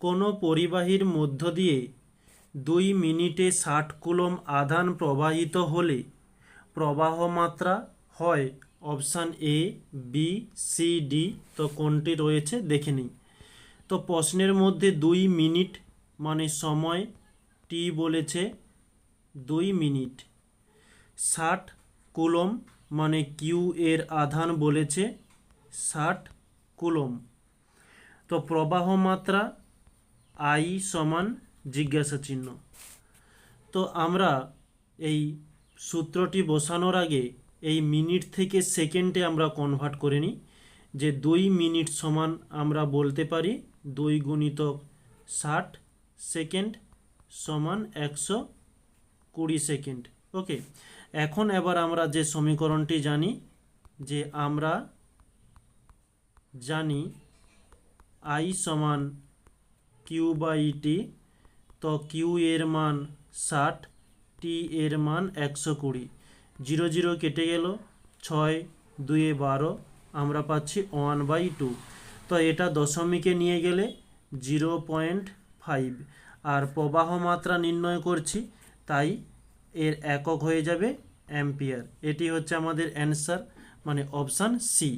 কোনো পরিবাহীর মধ্য দিয়ে দুই মিনিটে ষাট কুলম আধান প্রবাহিত হলে প্রবাহ মাত্রা হয় option A, B, C, D. তো কোনটি রয়েছে দেখে নিই। তো প্রশ্নের মধ্যে দুই মিনিট মানে সময় টি বলেছে দুই মিনিট। ষাট কুলম মানে কিউ এর আধান বলেছে ষাট কুলম। তো প্রবাহ মাত্রা আই সমান জিজ্ঞাসা চিহ্ন। তো আমরা এই সূত্রটি বসানোর আগে এই মিনিট থেকে সেকেন্ডে আমরা কনভার্ট করে নিই, যে দুই মিনিট সমান আমরা বলতে পারি দুই গুণিতক ষাট সেকেন্ড সমান একশো কুড়ি সেকেন্ড। ওকে, এখন এবার আমরা যে সমীকরণটি জানি, যে আমরা জানি আই সমান কিউ বাই টি তো কিউ এর মান ষাট, টি এর মান একশো কুড়ি। জিরো জিরো কেটে গেল, ছয়, দুয়ে বারো, আমরা পাচ্ছি ওয়ান বাই টু। তো এটা দশমিকে নিয়ে গেলে জিরো পয়েন্ট ফাইভ। আর প্রবাহ মাত্রা নির্ণয় করছি, তাই এর একক হয়ে যাবে অ্যাম্পিয়ার। এটি হচ্ছে আমাদের অ্যান্সার মানে অপশান সি।